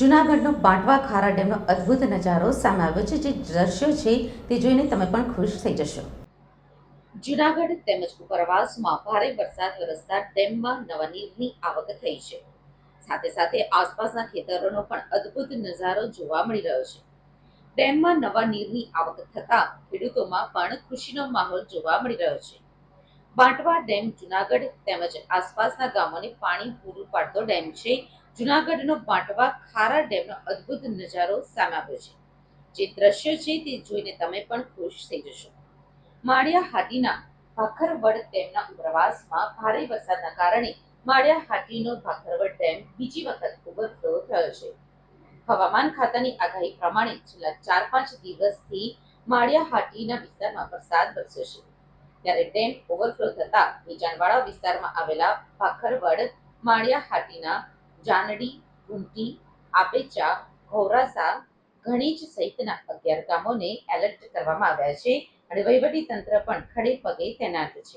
જૂનાગઢનો બાંટવા ખારા ડેમનો અદ્ભુત નજારો સામે આવ્યો છે, જે દ્રશ્યો છે તે જોઈને તમે પણ ખુશ થઈ જશો. જુનાગઢ તેમજ ઉપરવાસમાં ભારે વરસાદ વરસતા ડેમમાં નવા નીરની આવક થઈ છે. સાથે સાથે આસપાસના ખેતરોનો પણ અદ્ભુત નજારો જોવા મળી રહ્યો છે. ડેમમાં નવા નીરની આવક થતા ખેડૂતોમાં પણ ખુશીનો માહોલ જોવા મળી રહ્યો છે. બાંટવા ડેમ જુનાગઢ તેમજ આસપાસના ગામોને પાણી પૂરું પાડતો ડેમ છે જુનાગઢનો બાટવા ખારા ડેમનો અદ્ભુત નજારો સામે આવ્યો છે. જે દ્રશ્ય છે તે જોઈને તમે પણ ખુશ થઈ જશો. માળિયા હાટીના ભાખરવડ ડેમના ઉપરવાસમાં ભારે વરસાદના કારણે માળિયા હાટીનો ભાખરવડ ડેમ બીજી વખત ઓવરફ્લો થયો છે. હવામાન ખાતાની આગાહી પ્રમાણે છેલ્લા ચાર પાંચ દિવસથી માળિયા હાટીના વિસ્તારમાં વરસાદ વરસ્યો છે. ત્યારે ડેમ ઓવરફ્લો થતા નીચાણવાળા વિસ્તારમાં આવેલા ભાખરવડ માળિયા હાટીના જાનડી ગુમટી આપેચા ઘોરાસા ઘણીજ સહિતના અગિયાર ગામોને એલર્ટ કરવામાં આવ્યા છે અને વહીવટી તંત્ર પણ ખડે પગે તૈનાત છે.